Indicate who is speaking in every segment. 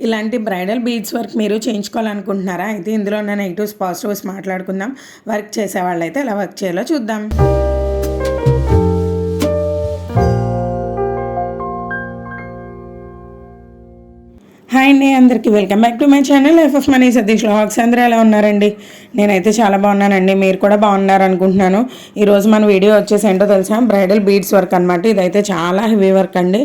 Speaker 1: ఇలాంటి bridal beads work మీరు చేయించుకోవాలనుకుంటున్నారా? అయితే ఇందులో ఉన్న నెగిటివ్స్ పాజిటివ్స్ మాట్లాడుకుందాం. వర్క్ చేసే వాళ్ళైతే ఎలా వర్క్ చేయాలో చూద్దాం. అండి అందరికీ welcome back to my channel life of money Satish logs అందరూ ఎలా ఉన్నారండి? నేనైతే చాలా బాగున్నానండి మీరు కూడా బాగున్నారు అనుకుంటున్నాను ఈరోజు మన వీడియో వచ్చేసి ఏంటో తెలుసా? బ్రైడల్ బీడ్స్ వర్క్ అనమాట ఇదైతే చాలా హెవీ వర్క్ అండి.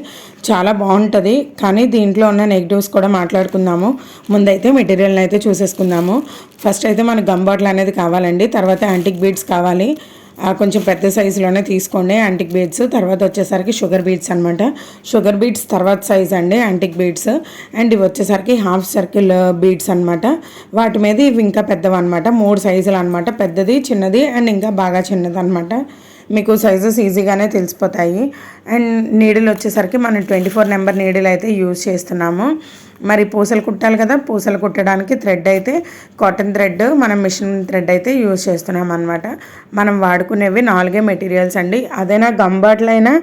Speaker 1: చాలా బాగుంటుంది. కానీ దీంట్లో ఉన్న నెగిటివ్స్ కూడా మాట్లాడుకుందాము. ముందైతే మెటీరియల్ని అయితే చూసేసుకుందాము. ఫస్ట్ అయితే మనకు గమ్ బాటిల్ అనేది కావాలండి. తర్వాత యాంటిక్ బీడ్స్ కావాలి. కొంచెం పెద్ద సైజులోనే తీసుకోండి యాంటిక్ బీడ్స్ తర్వాత వచ్చేసరికి షుగర్ బీడ్స్ అనమాట షుగర్ బీడ్స్ తర్వాత సైజ్ అండి యాంటిక్ బీడ్స్ అండ్ ఇవి వచ్చేసరికి హాఫ్ సర్కిల్ బీడ్స్ అనమాట వాటి మీద ఇవి ఇంకా పెద్దవి అనమాట మూడు సైజులు అనమాట పెద్దది చిన్నది అండ్ ఇంకా బాగా చిన్నది అనమాట మీకు సైజెస్ ఈజీగానే తెలిసిపోతాయి. అండ్ నీడిల్ వచ్చేసరికి మనం ట్వంటీ ఫోర్ నెంబర్ నీడిల్ అయితే యూజ్ చేస్తున్నాము. మరి పూసలు కుట్టాలి కదా పూసలు కుట్టడానికి థ్రెడ్ అయితే కాటన్ థ్రెడ్ మనం మిషన్ థ్రెడ్ అయితే యూజ్ చేస్తున్నాం అనమాట మనం వాడుకునేవి నాలుగే మెటీరియల్స్ అండి. అదైనా గంబాట్లైనా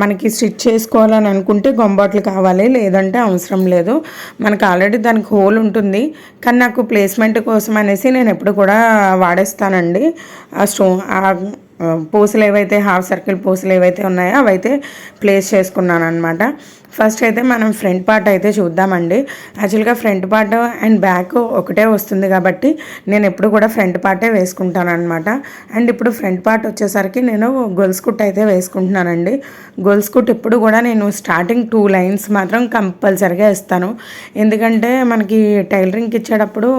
Speaker 1: మనకి స్టిచ్ చేసుకోవాలని అనుకుంటే గొంబాట్లు కావాలి లేదంటే అవసరం లేదు. మనకు ఆల్రెడీ దానికి హోల్ ఉంటుంది. కానీ నాకు ప్లేస్మెంట్ కోసం అనేసి నేను ఎప్పుడు కూడా వాడేస్తానండి. ఆ స్టో పూసలు ఏవైతే హాఫ్ సర్కిల్ పూసలు ఏవైతే ఉన్నాయో అవైతే ప్లేస్ చేసుకున్నాను అనమాట ఫస్ట్ అయితే మనం ఫ్రంట్ పార్ట్ అయితే చూద్దామండి. యాక్చువల్గా ఫ్రంట్ పార్ట్ అండ్ బ్యాక్ ఒకటే వస్తుంది కాబట్టి నేను ఎప్పుడు కూడా ఫ్రంట్ పార్టే వేసుకుంటాను అనమాట అండ్ ఇప్పుడు ఫ్రంట్ పార్ట్ వచ్చేసరికి నేను గొల్స్ కుట్ అయితే వేసుకుంటున్నానండి. గొల్స్ కుట్ ఇప్పుడు కూడా నేను స్టార్టింగ్ టూ లైన్స్ మాత్రం కంపల్సరిగా ఇస్తాను ఎందుకంటే మనకి టైలరింగ్కి ఇచ్చేటప్పుడు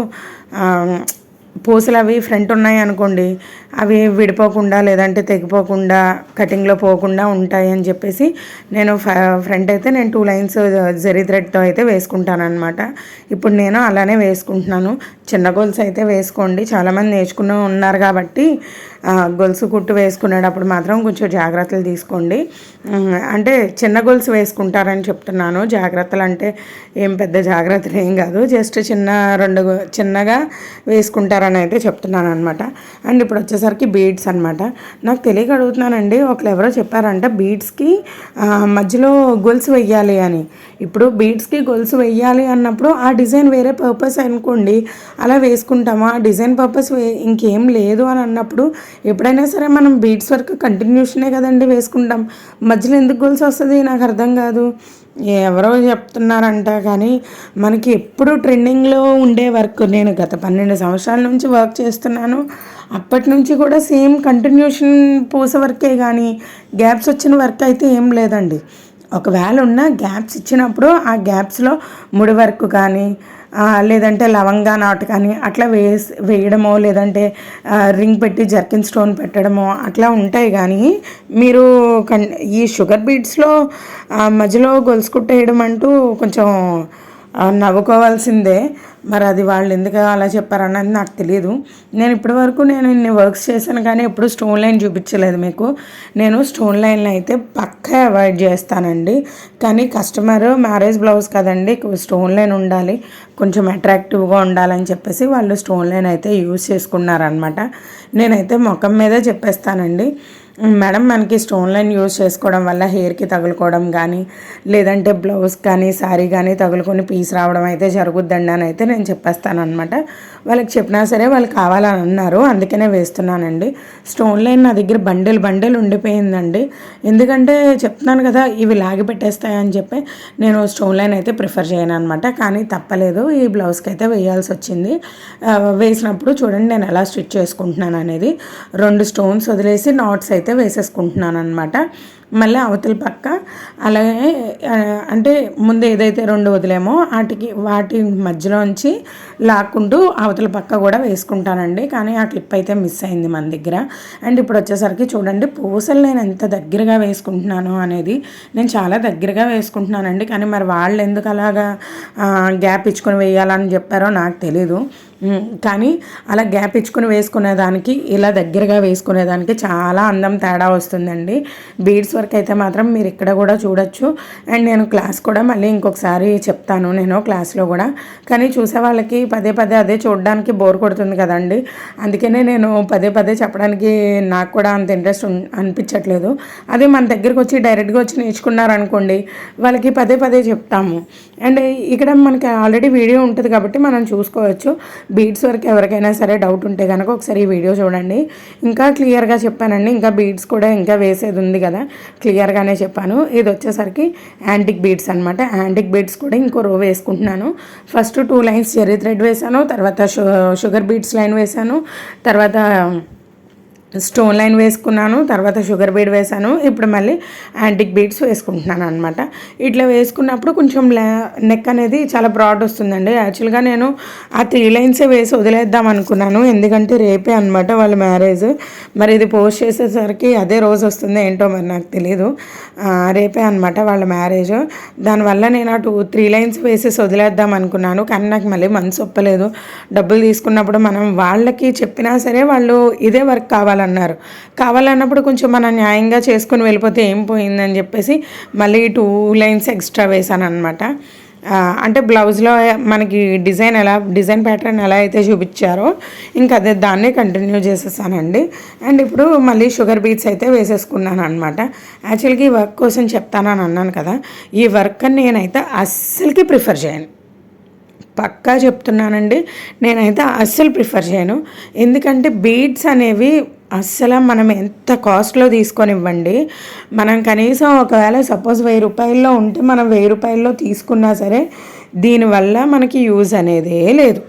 Speaker 1: పూసలు అవి ఫ్రంట్ ఉన్నాయి అనుకోండి అవి విడిపోకుండా లేదంటే తెగిపోకుండా కటింగ్లో పోకుండా ఉంటాయి అని చెప్పేసి నేను ఫ్రంట్ అయితే నేను టూ లైన్స్ జరీ థ్రెడ్తో అయితే వేసుకుంటాను అనమాట ఇప్పుడు నేను అలానే వేసుకుంటున్నాను. చిన్న గోల్స్ అయితే వేసుకోండి. చాలామంది నేర్చుకుని ఉన్నారు కాబట్టి గొలుసు కుట్టు వేసుకునేటప్పుడు మాత్రం కొంచెం జాగ్రత్తలు తీసుకోండి. అంటే చిన్న గొలుసు వేసుకుంటారని చెప్తున్నాను. జాగ్రత్తలు అంటే ఏం పెద్ద జాగ్రత్తలు ఏం కాదు. జస్ట్ చిన్న రెండు చిన్నగా వేసుకుంటారని అయితే చెప్తున్నాను అనమాట అండ్ ఇప్పుడు వచ్చేసరికి బీడ్స్ అనమాట నాకు తెలియక అడుగుతున్నానండి ఒకళ్ళు ఎవరో చెప్పారంట బీడ్స్కి మధ్యలో గొలుసు వెయ్యాలి అని. ఇప్పుడు బీడ్స్కి గొలుసు వెయ్యాలి అన్నప్పుడు ఆ డిజైన్ వేరే పర్పస్ అనుకోండి అలా వేసుకుంటామా? ఆ డిజైన్ పర్పస్ ఇంకేం లేదు అని అన్నప్పుడు ఎప్పుడైనా సరే మనం బీట్స్ వర్క్ కంటిన్యూషనే కదండి వేసుకుంటాం. మధ్యలో ఎందుకు గొలుసు వస్తుంది? నాకు అర్థం కాదు. ఎవరో చెప్తున్నారంట కానీ మనకి ఎప్పుడు ట్రెండింగ్లో ఉండే వర్క్ నేను గత పన్నెండు సంవత్సరాల నుంచి వర్క్ చేస్తున్నాను. అప్పటి నుంచి కూడా సేమ్ కంటిన్యూషన్ పూస వర్కే కానీ గ్యాప్స్ వచ్చిన వర్క్ అయితే ఏం లేదండి. ఒకవేళ ఉన్న గ్యాప్స్ ఇచ్చినప్పుడు ఆ గ్యాప్స్లో ముడి వర్క్ కానీ లేదంటే లవంగా నాటు కానీ అట్లా వేసి వేయడమో లేదంటే రింగ్ పెట్టి జర్కిన్ స్టోన్ పెట్టడమో అట్లా ఉంటాయి కానీ మీరు కన్ ఈ షుగర్ బీట్స్లో మధ్యలో గొలుసు కుట్టేయడం అంటూ కొంచెం నవ్వుకోవాల్సిందే. మరి అది వాళ్ళు ఎందుకు అలా చెప్పారన్నది నాకు తెలియదు నేను ఇప్పటి వరకు నేను ఇన్ని వర్క్స్ చేశాను కానీ ఎప్పుడు స్టోన్ లైన్ చూపించలేదు మీకు. నేను స్టోన్ లైన్లు అయితే పక్కా అవాయిడ్ చేస్తానండి. కానీ కస్టమర్ మ్యారేజ్ బ్లౌజ్ కదండి స్టోన్ లైన్ ఉండాలి కొంచెం అట్రాక్టివ్గా ఉండాలని చెప్పేసి వాళ్ళు స్టోన్ లైన్ అయితే యూజ్ చేసుకున్నారనమాట నేనైతే ముఖం మీదే చెప్పేస్తానండి. మేడం మనకి స్టోన్ లైన్ యూజ్ చేసుకోవడం వల్ల హెయిర్కి తగులుకోవడం కానీ లేదంటే బ్లౌజ్ కానీ శారీ కానీ తగులుకొని పీస్ రావడం అయితే జరుగుద్దండి అని అయితే నేను చెప్పేస్తాను అనమాట వాళ్ళకి చెప్పినా సరే వాళ్ళు కావాలని అన్నారు. అందుకనే వేస్తున్నానండి. స్టోన్ లైన్ నా దగ్గర బండిల్ బండిల్ ఉండిపోయిందండి. ఎందుకంటే చెప్తున్నాను కదా ఇవి లాగి పెట్టేస్తాయని చెప్పి నేను స్టోన్ లైన్ అయితే ప్రిఫర్ చేయను అనమాట కానీ తప్పలేదు ఈ బ్లౌజ్కి అయితే వేయాల్సి వచ్చింది. వేసినప్పుడు చూడండి నేను ఎలా స్టిచ్ చేసుకుంటున్నాను అనేది. రెండు స్టోన్స్ వదిలేసి నాట్స్ అయితే వేసేసుకుంటున్నాను అనమాట మళ్ళీ అవతల పక్క. అలాగే అంటే ముందు ఏదైతే రెండు వదిలేమో వాటికి వాటి మధ్యలోంచి లాక్కుంటూ అవతల పక్క కూడా వేసుకుంటానండి. కానీ ఆ క్లిప్ అయితే మిస్ అయింది మన దగ్గర. అండ్ ఇప్పుడు వచ్చేసరికి చూడండి పూసలు నేను ఎంత దగ్గరగా వేసుకుంటున్నాను అనేది నేను చాలా దగ్గరగా వేసుకుంటున్నానండి. కానీ మరి వాళ్ళు ఎందుకు అలాగా గ్యాప్ ఇచ్చుకొని వేయాలని చెప్పారో నాకు తెలీదు. కానీ అలా గ్యాప్ ఇచ్చుకుని వేసుకునేదానికి ఇలా దగ్గరగా వేసుకునేదానికి చాలా అందం తేడా వస్తుందండి. బీడ్స్ వర్క్ అయితే మాత్రం మీరు ఇక్కడ కూడా చూడొచ్చు. అండ్ నేను క్లాస్ కూడా మళ్ళీ ఇంకొకసారి చెప్తాను నేను క్లాస్లో కూడా. కానీ చూసే వాళ్ళకి పదే పదే అదే చూడడానికి బోర్ కొడుతుంది కదండి. అందుకనే నేను పదే పదే చెప్పడానికి నాకు కూడా అంత ఇంట్రెస్ట్ అనిపించట్లేదు. అదే మన దగ్గరకు వచ్చి డైరెక్ట్గా వచ్చి నేర్చుకున్నారనుకోండి వాళ్ళకి పదే పదే చెప్తాము. అండ్ ఇక్కడ మనకి ఆల్రెడీ వీడియో ఉంటుంది కాబట్టి మనం చూసుకోవచ్చు. బీడ్స్ వరకు ఎవరికైనా సరే డౌట్ ఉంటే కనుక ఒకసారి ఈ వీడియో చూడండి. ఇంకా క్లియర్గా చెప్పానండి. ఇంకా బీడ్స్ కూడా ఇంకా వేసేది ఉంది కదా. క్లియర్గానే చెప్పాను. ఇది వచ్చేసరికి యాంటిక్ బీడ్స్ అనమాట యాంటిక్ బీడ్స్ కూడా ఇంకో రో వేసుకుంటున్నాను. First two lines cherry thread వేసాను తర్వాత షు- షుగర్ బీడ్స్ లైన్ వేసాను తర్వాత స్టోన్ లైన్ వేసుకున్నాను తర్వాత షుగర్ బీడ్ వేసాను ఇప్పుడు మళ్ళీ యాంటిక్ బీడ్స్ వేసుకుంటున్నాను అనమాట ఇట్లా వేసుకున్నప్పుడు కొంచెం నెక్ అనేది చాలా బ్రాడ్ వస్తుందండి. యాక్చువల్గా నేను ఆ త్రీ లైన్సే వేసి వదిలేద్దాం అనుకున్నాను. ఎందుకంటే రేపే అనమాట వాళ్ళ మ్యారేజ్ మరి ఇది పోస్ట్ చేసేసరికి అదే రోజు వస్తుంది ఏంటో మరి నాకు తెలియదు రేపే అనమాట వాళ్ళ మ్యారేజ్ దానివల్ల నేను అటు త్రీ లైన్స్ వేసేసి వదిలేద్దాం అనుకున్నాను. కానీ నాకు మళ్ళీ మనసు ఒప్పలేదు. డబ్బులు తీసుకున్నప్పుడు మనం వాళ్ళకి చెప్పినా సరే వాళ్ళు ఇదే వర్క్ కావాలి కావాలన్నారు. కావాలన్నప్పుడు కొంచెం మనం న్యాయంగా చేసుకుని వెళ్ళిపోతే ఏం పోయిందని చెప్పేసి మళ్ళీ టూ లైన్స్ ఎక్స్ట్రా వేసాను అనమాట అంటే బ్లౌజ్లో మనకి డిజైన్ ఎలా డిజైన్ ప్యాటర్న్ ఎలా అయితే చూపించారో ఇంకా అదే దాన్నే కంటిన్యూ చేసేసానండి. అండ్ ఇప్పుడు మళ్ళీ షుగర్ బీట్స్ అయితే వేసేసుకున్నాను అనమాట యాక్చువల్గా ఈ వర్క్ కోసం చెప్తానని అన్నాను కదా ఈ వర్క్ నేనైతే అస్సలకి ప్రిఫర్ చేయను. పక్కా చెప్తున్నానండి నేనైతే అస్సలు ప్రిఫర్ చేయను. ఎందుకంటే బీడ్స్ అనేవి అస్సలు మనం ఎంత కాస్ట్లో తీసుకొనివ్వండి మనం కనీసం ఒకవేళ సపోజ్ వెయ్యి రూపాయల్లో ఉంటే మనం వెయ్యి రూపాయల్లో తీసుకున్నా సరే దీనివల్ల మనకి యూజ్ అనేదే లేదు.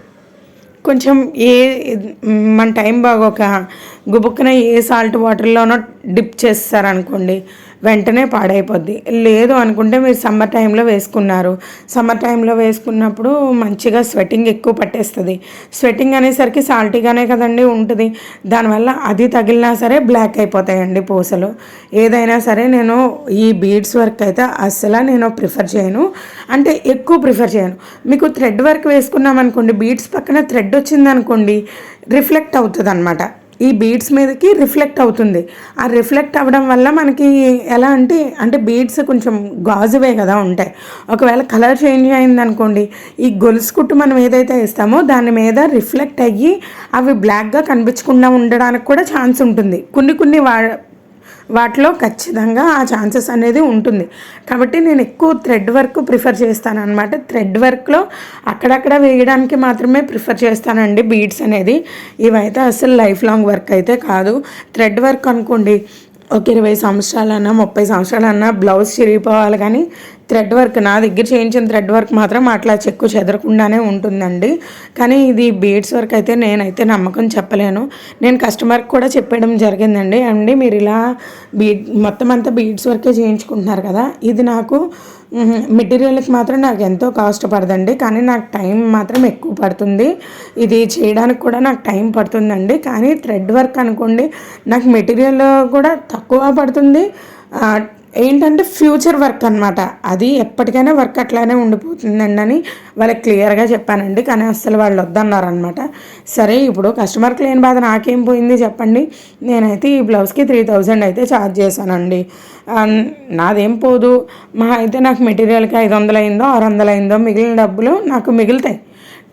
Speaker 1: కొంచెం ఏ మన టైం బాగోక గుబుక్కున ఏ సాల్ట్ వాటర్లోనో డిప్ చేస్తారనుకోండి వెంటనే పాడైపోద్ది. లేదు అనుకుంటే మీరు సమ్మర్ టైంలో వేసుకున్నారు. సమ్మర్ టైంలో వేసుకున్నప్పుడు మంచిగా స్వెట్టింగ్ ఎక్కువ పట్టేస్తుంది. స్వెట్టింగ్ అనేసరికి సాల్టీగానే కదండి ఉంటుంది. దానివల్ల అది తగిలినా సరే బ్లాక్ అయిపోతాయండి పూసలు. ఏదైనా సరే నేను ఈ బీడ్స్ వర్క్ అయితే అస్సలు నేను ప్రిఫర్ చేయను. అంటే ఎక్కువ ప్రిఫర్ చేయను. మీకు థ్రెడ్ వర్క్ వేసుకున్నాం అనుకోండి బీడ్స్ పక్కన థ్రెడ్ వచ్చింది అనుకోండి రిఫ్లెక్ట్ అవుతుంది అనమాట ఈ బీడ్స్ మీదకి రిఫ్లెక్ట్ అవుతుంది. ఆ రిఫ్లెక్ట్ అవ్వడం వల్ల మనకి ఎలా అంటే అంటే బీడ్స్ కొంచెం గాజువే కదా ఉంటాయి. ఒకవేళ కలర్ చేంజ్ అయింది అనుకోండి ఈ గొలుసు కుట్టు మనం ఏదైతే వేస్తామో దాని మీద రిఫ్లెక్ట్ అయ్యి అవి బ్లాక్గా కనిపించకుండా ఉండడానికి కూడా ఛాన్స్ ఉంటుంది. కొన్ని కొన్ని వా వాటిలో ఖచ్చితంగా ఆ ఛాన్సెస్ అనేది ఉంటుంది. కాబట్టి నేను ఎక్కువ థ్రెడ్ వర్క్ ప్రిఫర్ చేస్తాను అనమాట థ్రెడ్ వర్క్లో అక్కడక్కడ వేయడానికి మాత్రమే ప్రిఫర్ చేస్తానండి బీడ్స్ అనేది. ఇవైతే అసలు లైఫ్ లాంగ్ వర్క్ అయితే కాదు. థ్రెడ్ వర్క్ అనుకోండి ఒక ఇరవై సంవత్సరాలన్నా ముప్పై సంవత్సరాలన్నా బ్లౌజ్ చిరిగిపోవాలి కానీ థ్రెడ్ వర్క్ నా దగ్గర చేయించిన థ్రెడ్ వర్క్ మాత్రం అట్లా చెక్కు చెదరకుండానే ఉంటుందండి. కానీ ఇది బీడ్స్ వర్క్ అయితే నేనైతే నమ్మకం చెప్పలేను. నేను కస్టమర్కి కూడా చెప్పడం జరిగిందండి. అండి మీరు ఇలా బీడ్ మొత్తం అంతా బీడ్స్ వర్కే చేయించుకుంటున్నారు కదా ఇది నాకు మెటీరియల్కి మాత్రం నాకు ఎంతో కాస్ట్ పడదండి కానీ నాకు టైం మాత్రం ఎక్కువ పడుతుంది. ఇది చేయడానికి కూడా నాకు టైం పడుతుందండి కానీ థ్రెడ్ వర్క్ అనుకోండి నాకు మెటీరియల్ కూడా తక్కువ పడుతుంది. ఏంటంటే ఫ్యూచర్ వర్క్ అనమాట అది ఎప్పటికైనా వర్క్ అట్లానే ఉండిపోతుందండి అని వాళ్ళకి క్లియర్గా చెప్పానండి. కానీ అస్సలు వాళ్ళు వద్దన్నారనమాట సరే ఇప్పుడు కస్టమర్కి లేని బాధ నాకేం పోయింది చెప్పండి. నేనైతే ఈ బ్లౌజ్కి త్రీ థౌజండ్ అయితే ఛార్జ్ చేశానండి. నాదేం పోదు. మా అయితే నాకు మెటీరియల్కి ఐదు వందలు అయిందో ఆరు వందలు అయిందో మిగిలిన డబ్బులు నాకు మిగులుతాయి.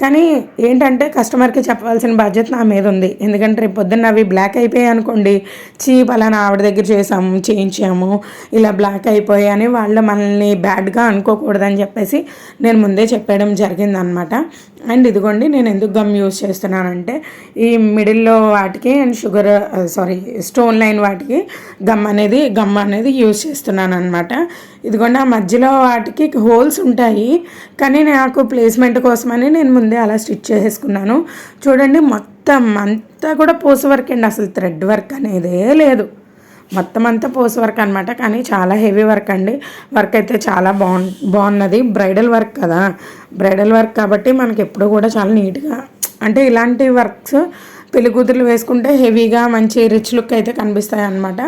Speaker 1: కానీ ఏంటంటే కస్టమర్కి చెప్పాల్సిన బాధ్యత నా మీద ఉంది. ఎందుకంటే రేపు పొద్దున్న అవి బ్లాక్ అయిపోయాయి అనుకోండి చీప్ అలా నా ఆవిడ దగ్గర చేసాము చేయించాము ఇలా బ్లాక్ అయిపోయాయని వాళ్ళు మనల్ని బ్యాడ్గా అనుకోకూడదని చెప్పేసి నేను ముందే చెప్పడం జరిగిందనమాట అండ్ ఇదిగోండి నేను ఎందుకు గమ్ యూజ్ చేస్తున్నానంటే ఈ మిడిల్లో వాటికి and sugar sorry stone line వాటికి గమ్ అనేది గమ్ అనేది యూస్ చేస్తున్నాను అనమాట ఇదిగోండి ఆ మధ్యలో వాటికి హోల్స్ ఉంటాయి కానీ నాకు ప్లేస్మెంట్ కోసమని నేను ముందే అలా స్టిచ్ చేసేసుకున్నాను. చూడండి మొత్తం అంతా కూడా పోస్ వర్క్ అండి. అసలు థ్రెడ్ వర్క్ అనేదే లేదు. మొత్తం అంతా పోస్ వర్క్ అనమాట కానీ చాలా హెవీ వర్క్ అండి. వర్క్ అయితే చాలా బాగు బాగున్నది. బ్రైడల్ వర్క్ కదా. బ్రైడల్ వర్క్ కాబట్టి మనకి ఎప్పుడు కూడా చాలా నీట్గా అంటే ఇలాంటి వర్క్స్ పెళ్ళికూతురులు వేసుకుంటే హెవీగా మంచి రిచ్ లుక్ అయితే కనిపిస్తాయి అనమాట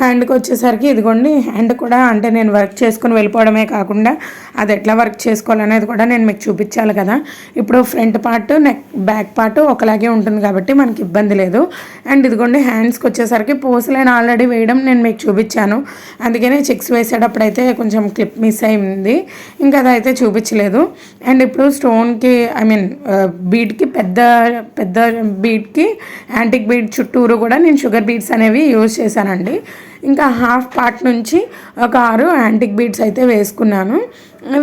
Speaker 1: హ్యాండ్కి వచ్చేసరికి ఇదిగోండి హ్యాండ్ కూడా అంటే నేను వర్క్ చేసుకుని వెళ్ళిపోవడమే కాకుండా అది ఎట్లా వర్క్ చేసుకోవాలనేది కూడా నేను మీకు చూపించాలి కదా. ఇప్పుడు front part neck back part ఒకలాగే ఉంటుంది కాబట్టి మనకి ఇబ్బంది లేదు. అండ్ ఇదిగోండి హ్యాండ్స్కి వచ్చేసరికి పోసలైన ఆల్రెడీ వేయడం నేను మీకు చూపించాను. అందుకనే చెక్స్ వేసేటప్పుడు అయితే కొంచెం క్లిప్ మిస్ అయింది ఇంకా అదైతే చూపించలేదు. అండ్ ఇప్పుడు స్టోన్కి ఐ మీన్ బీట్కి పెద్ద పెద్ద బీట్కి యాంటిక్ బీడ్ చుట్టూరు కూడా నేను షుగర్ బీడ్స్ అనేవి యూజ్ చేశానండి. ఇంకా హాఫ్ పార్ట్ నుంచి ఒక ఆరు యాంటిక్ బీడ్స్ అయితే వేసుకున్నాను.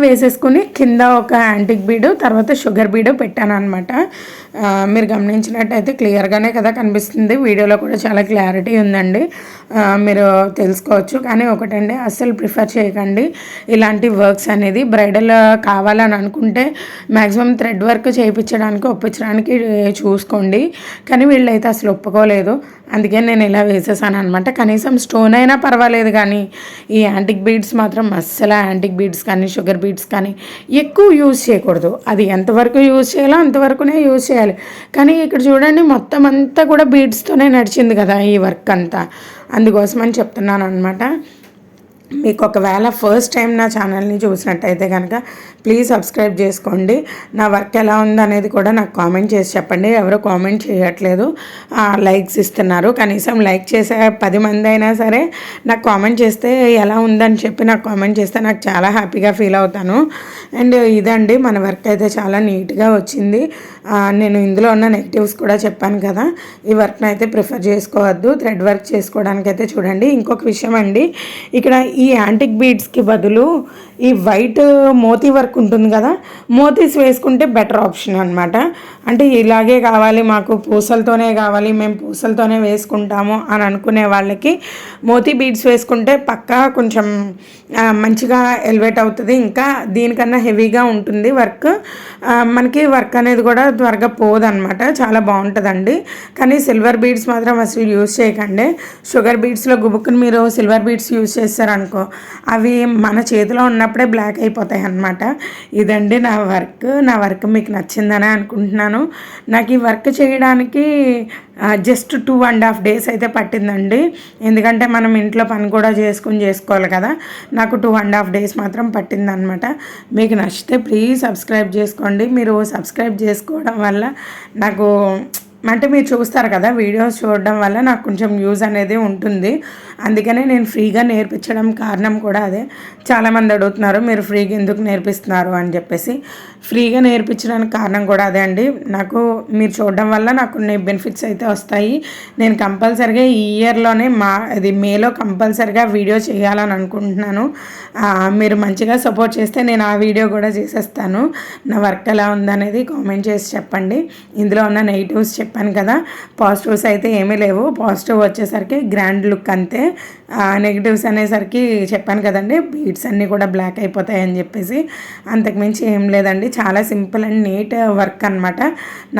Speaker 1: వేసేసుకుని కింద ఒక యాంటిక్ బీడు తర్వాత షుగర్ బీడు పెట్టాను అనమాట మీరు గమనించినట్టయితే క్లియర్గానే కదా కనిపిస్తుంది. వీడియోలో కూడా చాలా క్లారిటీ ఉందండి. మీరు తెలుసుకోవచ్చు. కానీ ఒకటండి అస్సలు ప్రిఫర్ చేయకండి. ఇలాంటి వర్క్స్ అనేది బ్రైడల్ కావాలని అనుకుంటే మ్యాక్సిమం థ్రెడ్ వర్క్ చేయించడానికి ఒప్పించడానికి చూసుకోండి. కానీ వీళ్ళైతే అసలు ఒప్పుకోలేదు. అందుకే నేను ఇలా వేసేసాను అనమాట కనీసం స్టోన్ అయినా పర్వాలేదు కానీ ఈ యాంటిక్ బీడ్స్ మాత్రం అస్సలు యాంటిక్ బీడ్స్ కానీ షుగర్ బీడ్స్ కానీ ఎక్కువ యూజ్ చేయకూడదు. అది ఎంతవరకు యూజ్ చేయాలో అంతవరకునే యూజ్ చేయాలి. కానీ ఇక్కడ చూడండి మొత్తం అంతా కూడా బీడ్స్తోనే నడిచింది కదా ఈ వర్క్ అంతా. అందుకోసమని చెప్తున్నాను అనమాట మీకు ఒకవేళ ఫస్ట్ టైం నా ఛానల్ని చూసినట్టయితే కనుక ప్లీజ్ సబ్స్క్రైబ్ చేసుకోండి. నా వర్క్ ఎలా ఉందనేది కూడా నాకు కామెంట్ చేసి చెప్పండి. ఎవరు కామెంట్ చేయట్లేదు. లైక్స్ ఇస్తున్నారు. కనీసం లైక్ చేసే పది మంది అయినా సరే నాకు కామెంట్ చేస్తే ఎలా ఉందని చెప్పి నాకు కామెంట్ చేస్తే నాకు చాలా హ్యాపీగా ఫీల్ అవుతాను. అండ్ ఇదండి మన వర్క్ అయితే చాలా నీట్గా వచ్చింది. నేను ఇందులో ఉన్న నెగిటివ్స్ కూడా చెప్పాను కదా. ఈ వర్క్ని అయితే ప్రిఫర్ చేసుకోవద్దు. థ్రెడ్ వర్క్ చేసుకోవడానికి అయితే చూడండి. ఇంకొక విషయం అండి. ఇక్కడ ఈ యాంటిక్ బీడ్స్కి బదులు ఈ వైట్ మోతీ వర్క్ ఉంటుంది కదా మోతీస్ వేసుకుంటే బెటర్ ఆప్షన్ అనమాట అంటే ఇలాగే కావాలి మాకు పూసలతోనే కావాలి మేము పూసలతోనే వేసుకుంటాము అని అనుకునే వాళ్ళకి మోతీ బీడ్స్ వేసుకుంటే పక్కా కొంచెం మంచిగా ఎలివేట్ అవుతుంది. ఇంకా దీనికన్నా హెవీగా ఉంటుంది వర్క్ మనకి వర్క్ అనేది కూడా త్వరగా పోదనమాట చాలా బాగుంటుందండి. కానీ సిల్వర్ బీడ్స్ మాత్రం అసలు యూజ్ చేయకండి. షుగర్ బీడ్స్లో గుబుక్కుని మీరు సిల్వర్ బీడ్స్ యూజ్ చేస్తారనుకో అవి మన చేతిలో ఉన్నప్పుడు బ్లాక్ అయిపోతాయి అన్నమాట. ఇదండి నా వర్క్ నా వర్క్ మీకు నచ్చిందని అనుకుంటున్నాను. నాకు ఈ వర్క్ చేయడానికి just two and half days అయితే పట్టిందండి. ఎందుకంటే మనం ఇంట్లో పని కూడా చేసుకుని చేసుకోవాలి కదా. నాకు టూ అండ్ హాఫ్ డేస్ మాత్రం పట్టిందనమాట మీకు నచ్చితే ప్లీజ్ సబ్స్క్రైబ్ చేసుకోండి. మీరు సబ్స్క్రైబ్ చేసుకోవడం వల్ల నాకు అంటే మీరు చూస్తారు కదా వీడియోస్ చూడడం వల్ల నాకు కొంచెం యూజ్ అనేది ఉంటుంది. అందుకనే నేను ఫ్రీగా నేర్పించడం కారణం కూడా అదే. చాలామంది అడుగుతున్నారు మీరు ఫ్రీగా ఎందుకు నేర్పిస్తున్నారు అని చెప్పేసి. ఫ్రీగా నేర్పించడానికి కారణం కూడా అదే అండి. నాకు మీరు చూడడం వల్ల నాకు కొన్ని బెనిఫిట్స్ అయితే వస్తాయి. నేను కంపల్సరిగా ఈ ఇయర్లోనే మా అది మేలో కంపల్సరిగా వీడియో చేయాలని అనుకుంటున్నాను. మీరు మంచిగా సపోర్ట్ చేస్తే నేను ఆ వీడియో కూడా చేసేస్తాను. నా వర్క్ ఎలా ఉందనేది కామెంట్ చేసి చెప్పండి. ఇందులో ఉన్న నెగిటివ్స్ చెప్పాను కదా. పాజిటివ్స్ అయితే ఏమీ లేవు. పాజిటివ్ వచ్చేసరికి గ్రాండ్ లుక్ అంతే. నెగిటివ్స్ అనేసరికి చెప్పాను కదండి బీడ్స్ అన్నీ కూడా బ్లాక్ అయిపోతాయి అని చెప్పేసి అంతకుమించి ఏం లేదండి. చాలా సింపుల్ అండ్ నీట్ వర్క్ అనమాట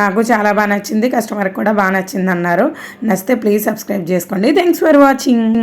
Speaker 1: నాకు చాలా బాగా నచ్చింది కస్టమర్కి కూడా బాగా నచ్చింది అన్నారు నచ్చితే ప్లీజ్ సబ్స్క్రైబ్ చేసుకోండి. Thanks for watching